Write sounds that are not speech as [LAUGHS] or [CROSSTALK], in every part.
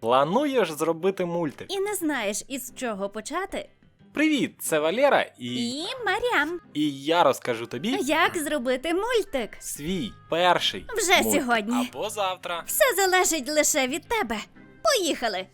Плануєш зробити мультик? І не знаєш, із чого почати? Привіт, це Валера, і, І Марям, і я розкажу тобі як зробити мультик? свій перший Вже мультик. сьогодні. або завтра. Все залежить лише від тебе. Поїхали!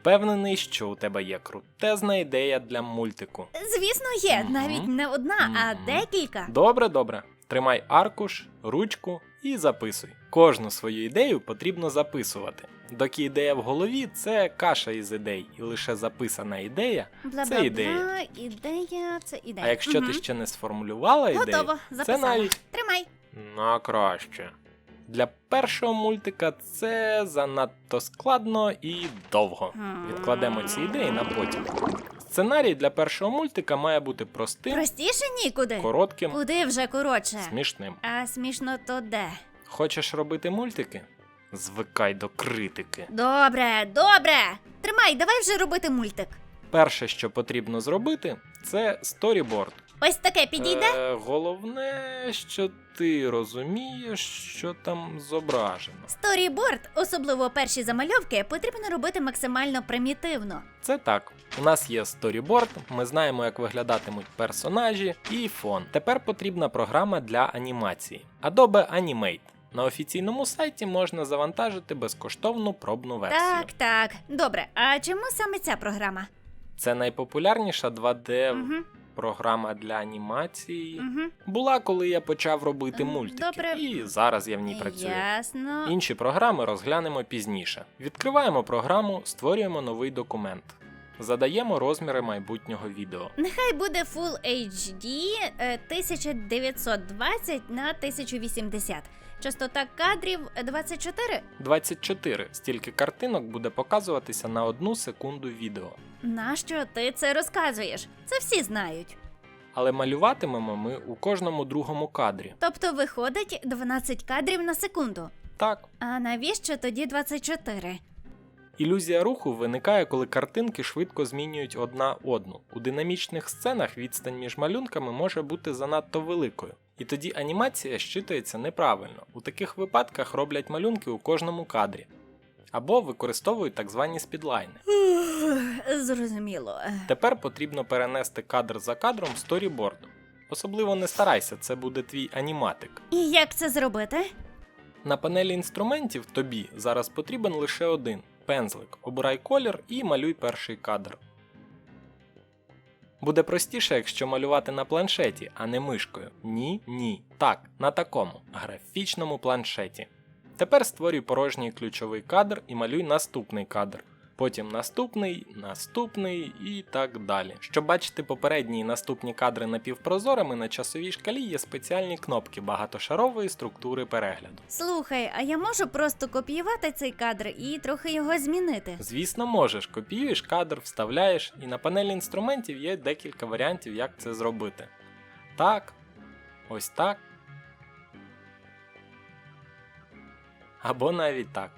Впевнений, що у тебе є крутезна ідея для мультику. Звісно, є навіть не одна, а декілька. Добре, добре. Тримай аркуш, ручку і записуй. Кожну свою ідею потрібно записувати. Доки ідея в голові це каша із ідей, і лише записана ідея. Бла-бла-бла, ідея. ідея, це ідея. А якщо Мгм. ти ще не сформулювала ідею, Готово, це записала. навіть Тримай. на краще. Для першого мультика це занадто складно і довго. Відкладемо ці ідеї на потім. Сценарій для першого мультика має бути простим, Простіше нікуди. коротким, Куди вже коротше. смішним. А смішно то де? Хочеш робити мультики? Звикай до критики. Добре, добре. Тримай, давай вже робити мультик. Перше, що потрібно зробити, це сторіборд. Ось таке підійде. Е, головне, що ти розумієш, що там зображено. Сторіборд, особливо перші замальовки, потрібно робити максимально примітивно. Це так. У нас є сторіборд, ми знаємо, як виглядатимуть персонажі і фон. Тепер потрібна програма для анімації Adobe Animate. На офіційному сайті можна завантажити безкоштовну пробну версію. Так, так. Добре, а чому саме ця програма? Це найпопулярніша 2D Угу, програма для анімації. угу. Була, коли я почав робити мультики, добре. і зараз я в ній працюю. Ясно. Інші програми розглянемо пізніше. Відкриваємо програму, створюємо новий документ. Задаємо розміри майбутнього відео. Нехай буде Full HD е, 1920 на 1080. Частота кадрів 24. 24. Стільки картинок буде показуватися на одну секунду відео. Нащо ти це розказуєш? Це всі знають. Але малюватимемо ми у кожному другому кадрі. Тобто виходить 12 кадрів на секунду. Так, А навіщо тоді 24? ілюзія руху виникає, коли картинки швидко змінюють одна одну. У динамічних сценах відстань між малюнками може бути занадто великою. І тоді анімація щитується неправильно. У таких випадках роблять малюнки у кожному кадрі. Або використовують так звані спідлайни. Зрозуміло. Тепер потрібно перенести кадр за кадром в сторіборд. Особливо не старайся, це буде твій аніматик. І як це зробити? На панелі інструментів тобі зараз потрібен лише один пензлик. Обирай колір і малюй перший кадр. Буде простіше, якщо малювати на планшеті, а не мишкою. Ні, ні. Так, на такому графічному планшеті. Тепер створюй порожній ключовий кадр і малюй наступний кадр. Потім наступний, наступний і так далі. Щоб бачити попередні і наступні кадри напівпрозорими, на часовій шкалі є спеціальні кнопки багатошарової структури перегляду. Слухай, а я можу просто копіювати цей кадр і трохи його змінити. Звісно, можеш, копіюєш кадр, вставляєш, і на панелі інструментів є декілька варіантів, як це зробити. Так, ось так. Або навіть так.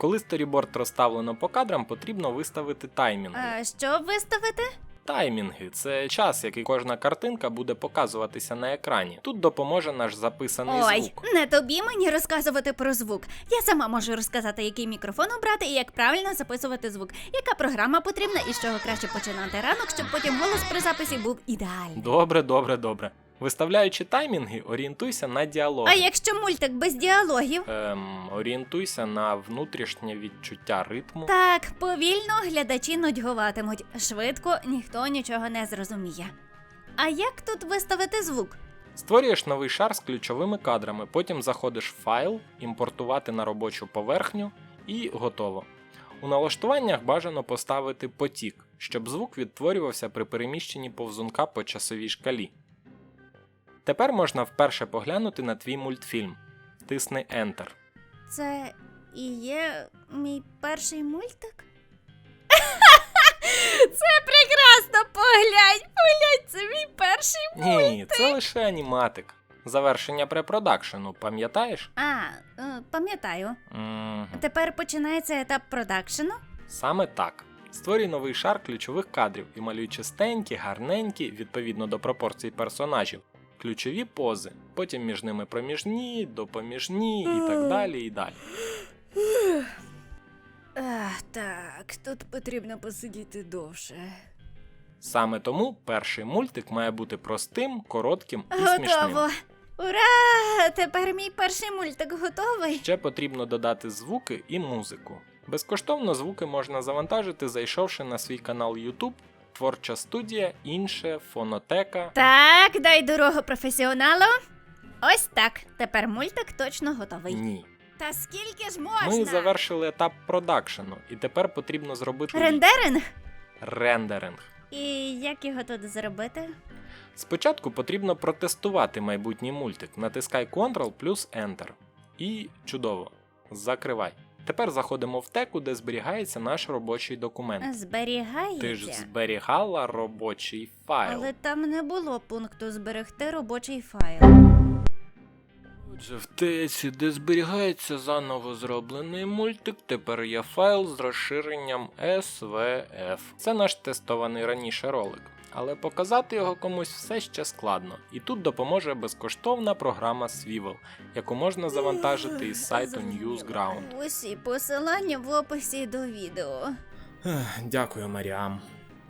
Коли сторіборд розставлено по кадрам, потрібно виставити таймінги. А що виставити? Таймінги це час, який кожна картинка буде показуватися на екрані. Тут допоможе наш записаний Ой, звук. не тобі мені розказувати про звук. Я сама можу розказати, який мікрофон обрати і як правильно записувати звук, яка програма потрібна і з чого краще починати ранок, щоб потім голос при записі був ідеальний. Добре, добре, добре. Виставляючи таймінги, орієнтуйся на діалог. А якщо мультик без діалогів? Ем, орієнтуйся на внутрішнє відчуття ритму. Так, повільно глядачі нудьгуватимуть. Швидко ніхто нічого не зрозуміє. А як тут виставити звук? Створюєш новий шар з ключовими кадрами, потім заходиш в файл, імпортувати на робочу поверхню і готово. У налаштуваннях бажано поставити потік, щоб звук відтворювався при переміщенні повзунка по часовій шкалі. Тепер можна вперше поглянути на твій мультфільм. Тисни Enter. Це і є мій перший мультик? [LAUGHS] Це прекрасно! Поглянь! Поглянь, це мій перший мультик! Ні, це лише аніматик. Завершення препродакшену, пам'ятаєш? А, е, пам'ятаю. Мгм. Тепер починається етап продакшену. Саме так. Створюй новий шар ключових кадрів і малюй чистенькі, гарненькі, відповідно до пропорцій персонажів, ключові пози, потім між ними проміжні, допоміжні і так далі. і далі. Так, тут потрібно посидіти довше. Саме тому перший мультик має бути простим, коротким і смішним. Готово. Ура! Тепер мій перший мультик готовий. Ще потрібно додати звуки і музику. Безкоштовно звуки можна завантажити, зайшовши на свій канал YouTube, творча студія, інше, фонотека. Так, дай дорогу професіоналу. Ось так. Тепер мультик точно готовий. Ні. Та скільки ж можна? Ми завершили етап продакшену, і тепер потрібно зробити Рендеринг? рендеринг. І як його тут зробити? Спочатку потрібно протестувати майбутній мультик. Натискай Ctrl плюс Enter. І чудово. Закривай. Тепер заходимо в теку, де зберігається наш робочий документ. Зберігається. Ти ж зберігала робочий файл. Але там не було пункту зберегти робочий файл. Отже, в теці, де зберігається заново зроблений мультик, тепер є файл з розширенням SVF. Це наш тестований раніше ролик. Але показати його комусь все ще складно, і тут допоможе безкоштовна програма Swivel, яку можна завантажити із сайту Newsground. Усі посилання в описі до відео. Дякую, Маріам.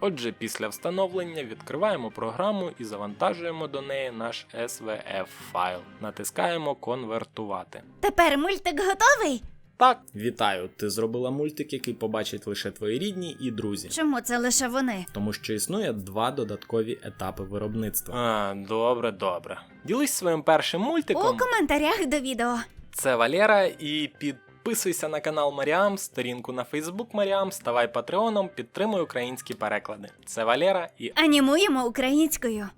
Отже, після встановлення відкриваємо програму і завантажуємо до неї наш SVF файл. Натискаємо Конвертувати. Тепер мультик готовий? Так, вітаю. Ти зробила мультик, який побачать лише твої рідні і друзі. Чому це лише вони? Тому що існує два додаткові етапи виробництва. А, добре, добре. Ділись своїм першим мультиком. У коментарях до відео. Це Валера, і підписуйся на канал Маріам, сторінку на Фейсбук Маріам, ставай патреоном, підтримуй українські переклади. Це Валера і Анімуємо українською.